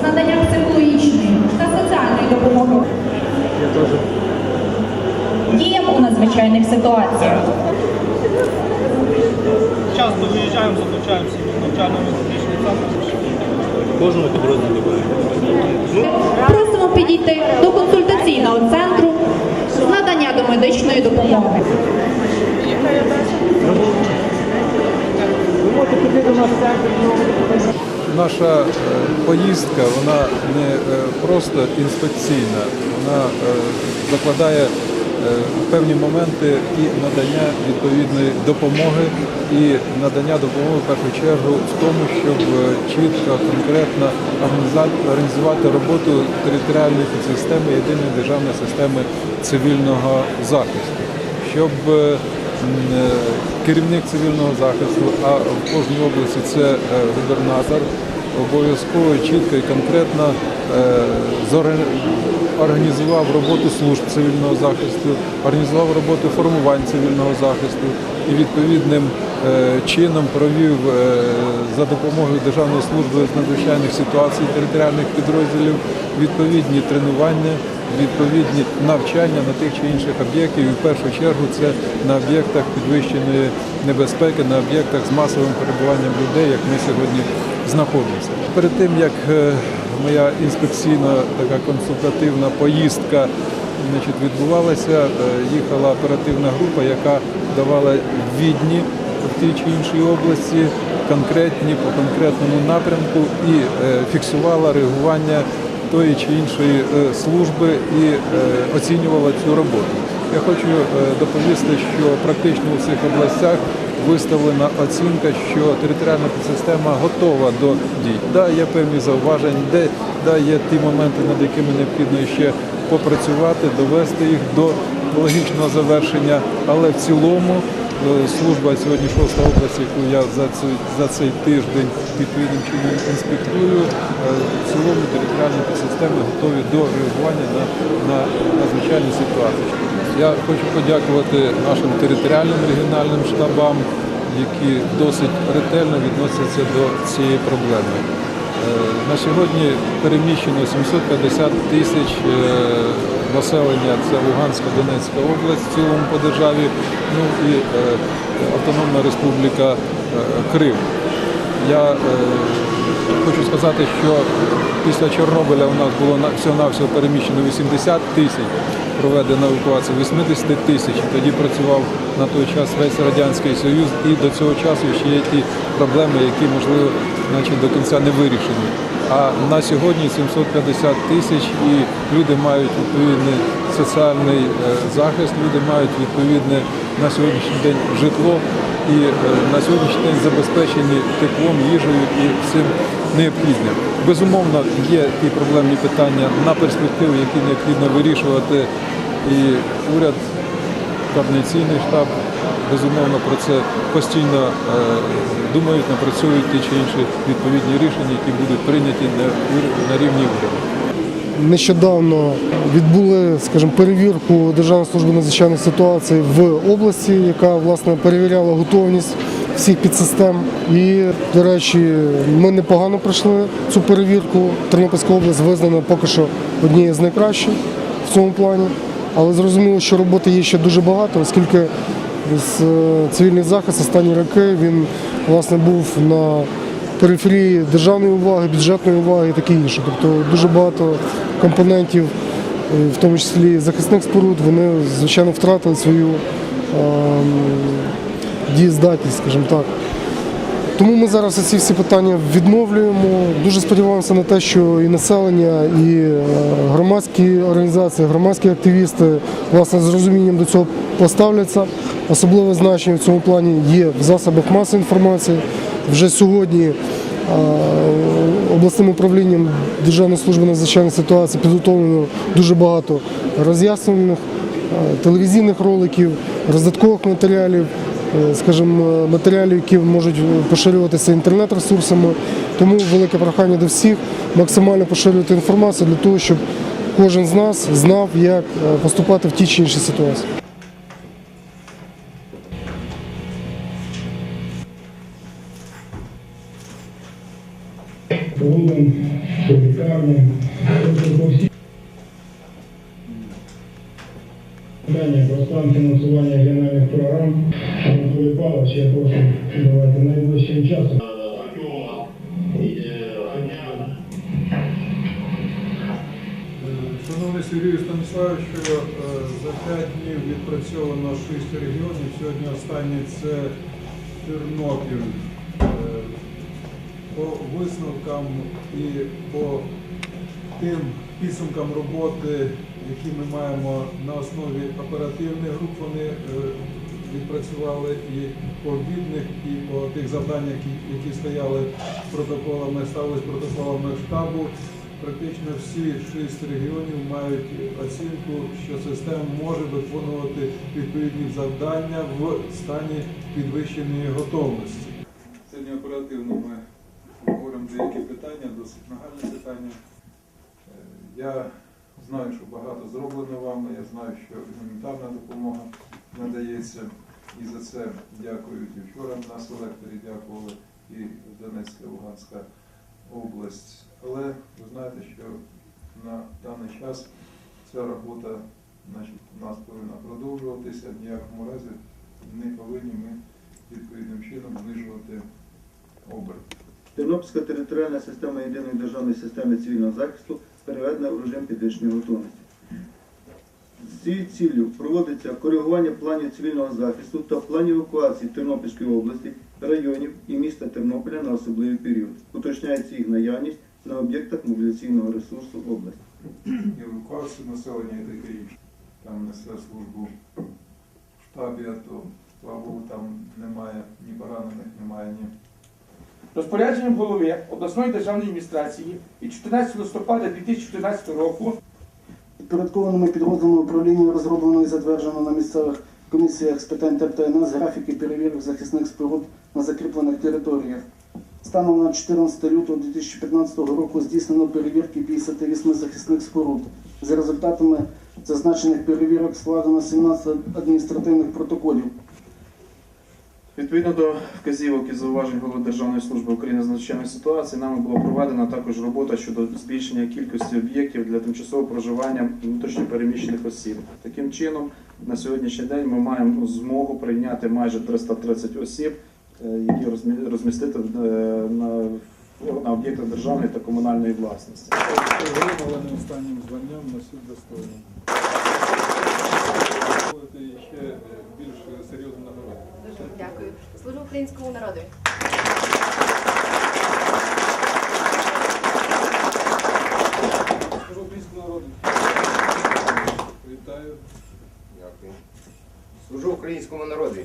з наданням психологічної та соціальної допомоги. Діємо у надзвичайних ситуаціях. Часто виїжджаємо, залучаємося до навчально-методичних центрів. Кожному підрозділі Просимо підійти до консультаційного центру з надання до медичної допомоги. Наша е, поїздка вона не е, просто інспекційна, вона е, закладає певні моменти і надання відповідної допомоги, і надання допомоги в першу чергу в тому, щоб чітко, конкретно організувати роботу територіальної підсистеми єдиної державної системи цивільного захисту, щоб керівник цивільного захисту, а в кожній області це е, губернатор, обов'язково чітко і конкретно е, організував роботу служб цивільного захисту, організував роботу формувань цивільного захисту і відповідним е, чином провів е, за допомогою Державної служби з надзвичайних ситуацій територіальних підрозділів відповідні тренування, відповідні навчання на тих чи інших об'єктів. І в першу чергу це на об'єктах підвищеної небезпеки, на об'єктах з масовим перебуванням людей, як ми сьогодні знаходимося. Перед тим як е, моя інспекційна така консультативна поїздка значить, відбувалася, е, їхала оперативна група, яка давала відні в тій чи іншій області, конкретні по конкретному напрямку і е, фіксувала реагування тої чи іншої служби і оцінювала цю роботу. Я хочу доповісти, що практично у всіх областях виставлена оцінка, що територіальна система готова до дій. Да, є певні зауваження, де да, є ті моменти, над якими необхідно ще попрацювати, довести їх до логічного завершення, але в цілому служба сьогодні шоста область, яку я за цей, за цей тиждень відповідним інспектую, е, в цілому територіальні підсистеми готові до реагування на, на надзвичайні ситуації. Я хочу подякувати нашим територіальним регіональним штабам, які досить ретельно відносяться до цієї проблеми. Е, На сьогодні переміщено 750 тисяч е, населення, це Луганська, Донецька область в цілому по державі, ну і е, Автономна Республіка е, Крим. Я е, хочу сказати, що після Чорнобиля у нас було на- всього-навсього переміщено 80 тисяч, проведена евакуація 80 тисяч. Тоді працював на той час весь Радянський Союз, і до цього часу ще є ті проблеми, які, можливо, до кінця не вирішені. А на сьогодні 750 тисяч і люди мають відповідний соціальний е, захист, люди мають відповідне на сьогоднішній день житло і е, на сьогоднішній день забезпечені теплом, їжею і всім необхідним. Безумовно, є ті проблемні питання на перспективу, які необхідно вирішувати. І уряд, координаційний штаб, безумовно, про це постійно е, думають, напрацьовують ті чи інші відповідні рішення, які будуть прийняті на, на рівні уряду. Нещодавно відбули, скажімо, перевірку Державної служби надзвичайних ситуацій в області, яка власне перевіряла готовність всіх підсистем. І, до речі, ми непогано пройшли цю перевірку. Тернопільська область визнана поки що однією з найкращих в цьому плані. Але зрозуміло, що роботи є ще дуже багато, оскільки е, цивільний захист останні роки він власне був на периферії державної уваги, бюджетної уваги і таке інше. Тобто дуже багато компонентів, е, в тому числі захисних споруд, вони звичайно втратили свою ем, дієздатність, скажімо так. Тому ми зараз ці всі питання відновлюємо. Дуже сподіваємося на те, що і населення, і е, громадські організації, громадські активісти власне з розумінням до цього поставляться. Особливе значення в цьому плані є в засобах масової інформації. Вже сьогодні е, обласним управлінням Державної служби надзвичайних ситуацій підготовлено дуже багато роз'яснювальних е, телевізійних роликів, роздаткових матеріалів, скажімо, матеріалів, які можуть поширюватися інтернет-ресурсами. Тому велике прохання до всіх максимально поширювати інформацію для того, щоб кожен з нас знав, як е, поступати в тій чи іншій ситуації. по тобто по всім питання про стан фінансування регіональних програм. Анатолій Павлович, я прошу давайте найближчим часом. Шановний Сергію Станіславовичу, е, за 5 днів відпрацьовано 6 регіонів. Сьогодні останній це Тернопіль. Е, По висновкам і по тим підсумкам роботи, які ми маємо на основі оперативних груп, вони е, відпрацювали і по обідних, і по тих завданнях, які, які стояли протоколами, ставились протоколами штабу. Практично всі шість регіонів мають оцінку, що система може виконувати відповідні завдання в стані підвищеної готовності. Сьогодні оперативно ми говоримо деякі питання, досить нагальні питання. Е, Я знаю, що багато зроблено вами, я знаю, що гуманітарна допомога надається. І за це дякують і вчора нас в дякували, і Донецька, Луганська область. Але ви знаєте, що на даний час ця робота значить, у нас повинна продовжуватися. В ніякому разі не повинні ми відповідним чином знижувати оберт. Тернопільська територіальна система єдиної державної системи цивільного захисту переведена в режим підвищеної готовності. З цією ціллю проводиться коригування планів цивільного захисту та планів евакуації Тернопільської області, районів і міста Тернополя на особливий період. Уточняється їх наявність на об'єктах мобілізаційного ресурсу області. евакуацію населення і таке. Там несе службу в штабі, а то, слава Богу, там немає ні поранених, немає ні. Розпорядженням голови обласної державної адміністрації від 14 листопада 2014 року Підпорядкованими підрозділами управління розроблено і затверджено на місцевих комісіях з питань ТПНС графіки перевірок захисних споруд на закріплених територіях. Станом на 14 лютого 2015 року здійснено перевірки 58 захисних споруд. За результатами зазначених перевірок складено 17 адміністративних протоколів. Відповідно до вказівок і зауважень голови Державної служби України з надзвичайних ситуацій, нами була проведена також робота щодо збільшення кількості об'єктів для тимчасового проживання внутрішньопереміщених осіб. Таким чином, на сьогоднішній день ми маємо змогу прийняти майже 330 осіб, е, які розмі- розмістити е, на, на об'єктах державної та комунальної власності. останнім званням носить достойно. Ще е, більш серйозно набирати. Дуже дякую. Служу українському народу. Служу українському народу. Вітаю. Дякую. Служу українському народу.